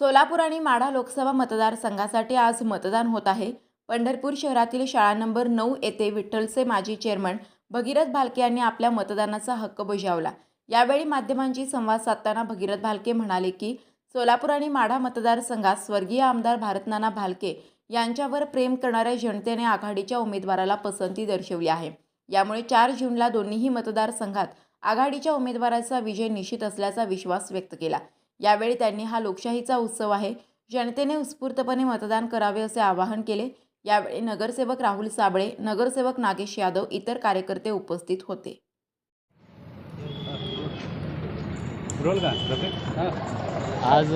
सोलापूर आणि माढा लोकसभा मतदारसंघासाठी आज मतदान होत आहे. पंढरपूर शहरातील शाळा नंबर नऊ येथे विठ्ठलचे माजी चेअरमन भगीरथ भालके यांनी आपल्या मतदानाचा हक्क बजावला. यावेळी माध्यमांशी संवाद साधताना भगीरथ भालके म्हणाले की सोलापूर आणि माढा मतदारसंघात स्वर्गीय आमदार भारतनाना भालके यांच्यावर प्रेम करणाऱ्या जनतेने आघाडीच्या उमेदवाराला पसंती दर्शवली आहे. यामुळे चार जूनला दोन्हीही मतदारसंघात आघाडीच्या उमेदवाराचा विजय निश्चित असल्याचा विश्वास व्यक्त केला. यावेळी त्यांनी हा लोकशाहीचा उत्सव आहे. जनतेने उत्स्फूर्तपणे मतदान करावे असे आवाहन केले. यावेळी नगरसेवक राहुल साबळे नगरसेवक नागेश यादव इतर कार्यकर्ते उपस्थित होते. रोल का? रफिक? आज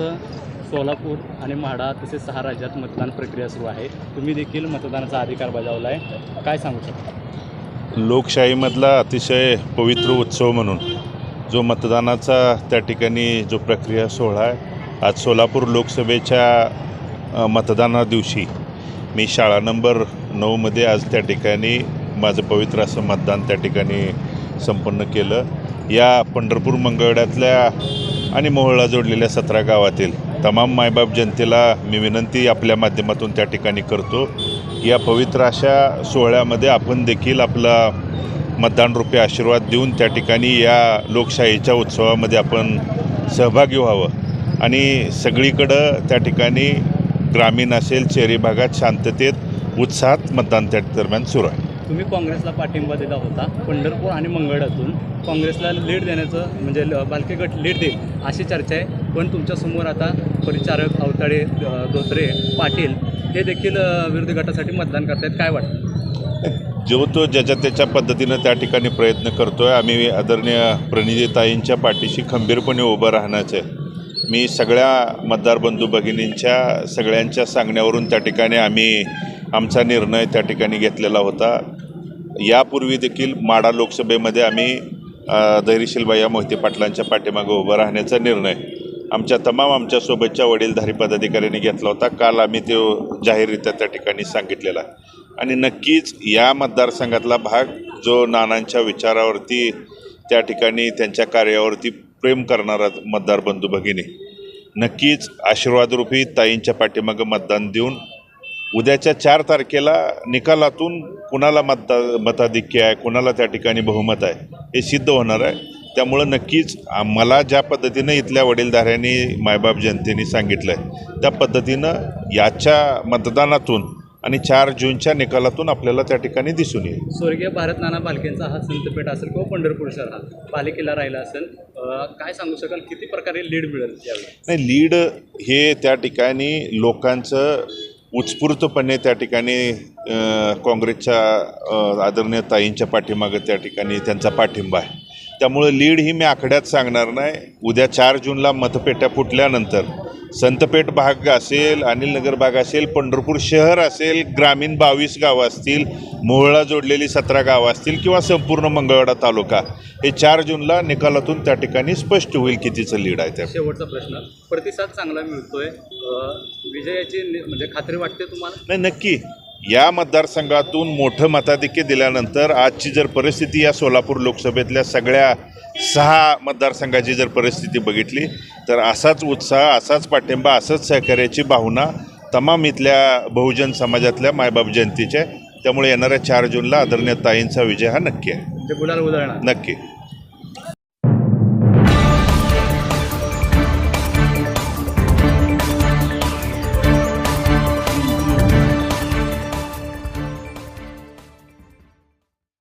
सोलापूर आणि म्हाडा तसेच सहा राज्यात मतदान प्रक्रिया सुरू आहे. तुम्ही देखील मतदानाचा अधिकार बजावला आहे काय सांगू शकता? लोकशाहीमधला अतिशय पवित्र उत्सव म्हणून. जो मतदानाचा त्या ठिकाणी जो प्रक्रिया सोहळा आहे आज सोलापूर लोकसभेच्या मतदाना दिवशी मी शाळा नंबर नऊमध्ये आज त्या ठिकाणी माझं पवित्र असं मतदान त्या ठिकाणी संपन्न केलं. या पंढरपूर मंगळवेढ्यातल्या आणि मोहळला जोडलेल्या सतरा गावातील तमाम मायबाप जनतेला मी विनंती आपल्या माध्यमातून त्या ठिकाणी करतो. या पवित्र अशा सोहळ्यामध्ये आपण देखील आपला मतदानरूपी आशीर्वाद देऊन त्या ठिकाणी या लोकशाहीच्या उत्सवामध्ये आपण सहभागी व्हावं. आणि सगळीकडं त्या ठिकाणी ग्रामीण असेल शहरी भागात शांततेत उत्साहात मतदान त्या दरम्यान सुरू आहे. तुम्ही काँग्रेसला पाठिंबा दिला होता पंढरपूर आणि मंगळातून. काँग्रेसला लीड देण्याचं म्हणजे ल- बालके गट लीड देईल अशी चर्चा आहे. पण तुमच्यासमोर आता परिचारक अवताडे धोत्रे पाटील हे देखील विरोधी गटासाठी मतदान करतायत. काय वाटतं? जो तो ज्याच्या त्याच्या पद्धतीनं त्या ठिकाणी प्रयत्न करतो आहे आम्ही आदरणीय प्रणिजीताईंच्या पाठीशी खंबीरपणे उभं राहण्याचं आहे. मी सगळ्या मतदार बंधू भगिनींच्या सगळ्यांच्या सांगण्यावरून त्या ठिकाणी आम्ही आमचा निर्णय त्या ठिकाणी घेतलेला होता. यापूर्वी देखील माडा लोकसभेमध्ये आम्ही अ, धैर्यशीलबाई मोहिते पाटलांच्या पाठीमागे उभं राहण्याचा निर्णय आमच्या तमाम आमच्यासोबतच्या वडीलधारी पदाधिकाऱ्यांनी घेतला होता. काल आम्ही तो जाहीररित्या त्या ठिकाणी सांगितलेला आहे. आणि नक्कीच या मतदारसंघातला भाग जो नानांच्या विचारावरती त्या ठिकाणी त्यांच्या कार्यावरती प्रेम करणारा मतदार बंधू भगिनी नक्कीच आशीर्वादरूपी ताईंच्या पाठीमागं मतदान देऊन उद्याच्या चार तारखेला निकालातून कुणाला मतदा मताधिक्य आहे कुणाला त्या ठिकाणी बहुमत आहे हे सिद्ध होणार आहे. त्यामुळं नक्कीच मला ज्या पद्धतीनं इथल्या वडीलधाऱ्यांनी मायबाप जनतेने सांगितलं आहे त्या पद्धतीनं याच्या मतदानातून आणि चार जूनच्या निकालातून आपल्याला त्या ठिकाणी दिसून येईल. स्वर्गीय भारत नाना पालखेंचा हा संतपेठ असेल किंवा पंढरपूर शहर हा पालिकेला राहिला असेल काय सांगू शकाल? किती प्रकारे लीड मिळेल नाही लीड हे त्या ठिकाणी लोकांचं उत्स्फूर्तपणे त्या ठिकाणी काँग्रेसच्या आदरणीय ताईंच्या पाठीमागं त्या ठिकाणी त्यांचा पाठिंबा आहे. त्यामुळं लीड ही मी आकड्यात सांगणार नाही. उद्या चार जूनला मतपेट्या फुटल्यानंतर संतपेठ भाग असेल अनिलनगर भाग असेल पंढरपूर शहर असेल ग्रामीण बावीस गावं असतील मोहळा जोडलेली सतरा गावं असतील किंवा संपूर्ण मंगळवेढा तालुका हे चार जूनला निकालातून त्या ठिकाणी स्पष्ट होईल कितीचं लीड आहे त्या. शेवटचा प्रश्न. प्रतिसाद चांगला मिळतोय. विजयाची म्हणजे खात्री वाटते तुम्हाला? नाही नक्की. या मतदारसंघातून मोठं मताधिक्य दिल्यानंतर आजची जर परिस्थिती या सोलापूर लोकसभेतल्या सगळ्या सहा मतदारसंघाची जर परिस्थिती बघितली तर असाच उत्साह असाच पाठिंबा असंच सहकार्याची भावना तमाम इथल्या बहुजन समाजातल्या मायबाप जनतेच्या आहे. त्यामुळे येणाऱ्या चार जूनला आदरणीय ताईंचा विजय हा नक्की आहे. नक्की.